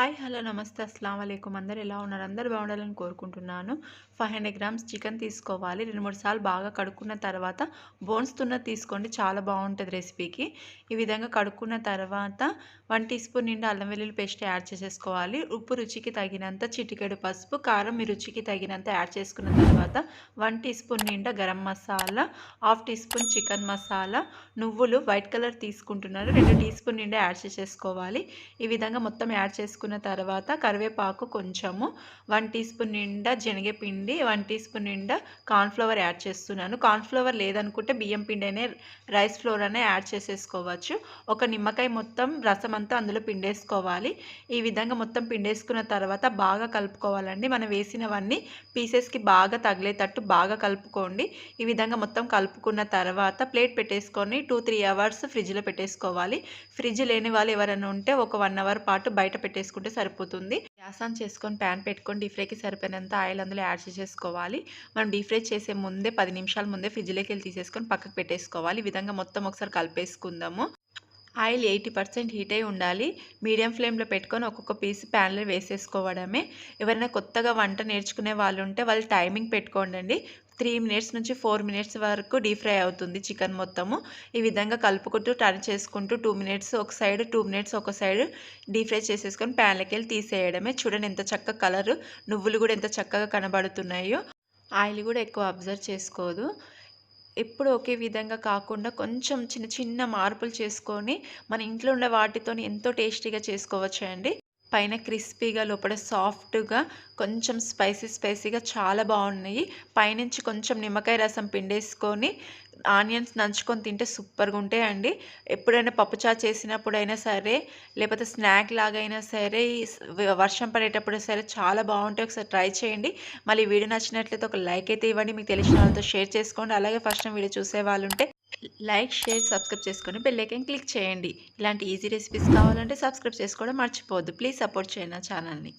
Hi hello నమస్తే. అస్సలం అయికం అందరు ఎలా ఉన్నారు? అందరు బాగుండాలని కోరుకుంటున్నాను. ఫైవ్ హండ్రెడ్ గ్రామ్స్ చికెన్ తీసుకోవాలి. రెండు మూడు సార్లు బాగా కడుక్కున్న తర్వాత బోన్స్ తున్న తీసుకోండి. చాలా బాగుంటుంది రెసిపీకి. ఈ విధంగా కడుక్కున్న తర్వాత వన్ టీ స్పూన్ నిండా అల్లం వెల్లుల్లి పేస్ట్ యాడ్ చేసేసుకోవాలి. ఉప్పు రుచికి తగినంత చిటికెడు పసుపు కారం మీ రుచికి తగినంత యాడ్ చేసుకున్న తర్వాత వన్ టీ స్పూన్ నిండా garam masala half tea spoon chicken masala నువ్వులు వైట్ కలర్ తీసుకుంటున్నారు. రెండు టీ స్పూన్ నిండా యాడ్ చేసేసుకోవాలి. ఈ విధంగా మొత్తం యాడ్ చేసుకున్న తర్వాత కరివేపాకు కొంచెము వన్ టీ స్పూన్ నిండా శనగపిండి వన్ టీ స్పూన్ నిండా కార్న్ఫ్లవర్ యాడ్ చేస్తున్నాను. కార్న్ఫ్లవర్ లేదనుకుంటే బియ్యం పిండి అనే రైస్ ఫ్లోర్ అనే యాడ్ చేసేసుకోవచ్చు. ఒక నిమ్మకాయ మొత్తం రసం అంతా అందులో పిండేసుకోవాలి. ఈ విధంగా మొత్తం పిండేసుకున్న తర్వాత బాగా కలుపుకోవాలండి. మనం వేసినవన్నీ పీసెస్కి బాగా తగిలేటట్టు బాగా కలుపుకోండి. ఈ విధంగా మొత్తం కలుపుకున్న తర్వాత ప్లేట్ పెట్టేసుకొని టూ త్రీ అవర్స్ ఫ్రిడ్జ్లో పెట్టేసుకోవాలి. ఫ్రిడ్జ్ లేని వాళ్ళు ఎవరైనా ఉంటే ఒక వన్ అవర్ పాటు బయట చేసుకుంటే సరిపోతుంది. గ్యాస్ ఆన్ చేసుకొని ప్యాన్ పెట్టుకొని డీప్ ఫ్రైకి సరిపోయినంత ఆయిల్ అందులో యాడ్ చేసేసుకోవాలి. మనం డీప్ ఫ్రై చేసే ముందే పది నిమిషాల ముందే ఫ్రిడ్జ్లోకి వెళ్ళి తీసేసుకొని పక్కకు పెట్టేసుకోవాలి. ఈ విధంగా మొత్తం ఒకసారి కలిపేసుకుందాము. ఆయిల్ ఎయిటీ పర్సెంట్ హీట్ అయి ఉండాలి. మీడియం ఫ్లేమ్లో పెట్టుకొని ఒక్కొక్క పీస్ ప్యాన్లో వేసేసుకోవడమే. ఎవరైనా కొత్తగా వంట నేర్చుకునే వాళ్ళు ఉంటే వాళ్ళు టైమింగ్ పెట్టుకోండి త్రీ మినిట్స్ నుంచి ఫోర్ మినిట్స్ వరకు డీప్ ఫ్రై అవుతుంది చికెన్ మొత్తము. ఈ విధంగా కలుపుకుంటూ టర్న్ చేసుకుంటూ టూ మినిట్స్ ఒక సైడ్ టూ మినిట్స్ ఒక సైడ్ డీప్ ఫ్రై చేసేసుకొని ప్యాన్లకి వెళ్ళి తీసేయడమే. చూడండి ఎంత చక్కగా కలర్ నువ్వులు కూడా ఎంత చక్కగా కనబడుతున్నాయో. ఆయిల్ కూడా ఎక్కువ అబ్జర్వ్ చేసుకోదు. ఎప్పుడు ఒకే విధంగా కాకుండా కొంచెం చిన్న చిన్న మార్పులు చేసుకొని మన ఇంట్లో ఉండే వాటితో ఎంతో టేస్టీగా చేసుకోవచ్చు అండి పైన క్రిస్పీగా లోపల సాఫ్ట్గా కొంచెం స్పైసీ స్పైసీగా చాలా బాగున్నాయి. పైనుంచి కొంచెం నిమ్మకాయ రసం పిండేసుకొని ఆనియన్స్ నంచుకొని తింటే సూపర్గా ఉంటాయండి. ఎప్పుడైనా పప్పుచా చేసినప్పుడైనా సరే లేకపోతే స్నాక్ లాగైనా సరే వర్షం పడేటప్పుడు సరే చాలా బాగుంటాయి. ఒకసారి ట్రై చేయండి. మళ్ళీ వీడియో నచ్చినట్లయితే ఒక లైక్ అయితే ఇవ్వండి. మీకు తెలిసిన వాళ్ళతో షేర్ చేసుకోండి. అలాగే ఫస్ట్ టైం వీడియో చూసే వాళ్ళు ఉంటే లైక్ షేర్ సబ్స్క్రైబ్ చేసుకొని బెల్లైకన్ క్లిక్ చేయండి. ఇలాంటి ఈజీ రెసిపీస్ కావాలంటే సబ్స్క్రైబ్ చేసుకోవడం మర్చిపోవద్దు. ప్లీజ్ సపోర్ట్ చేయండి నా ఛానల్ని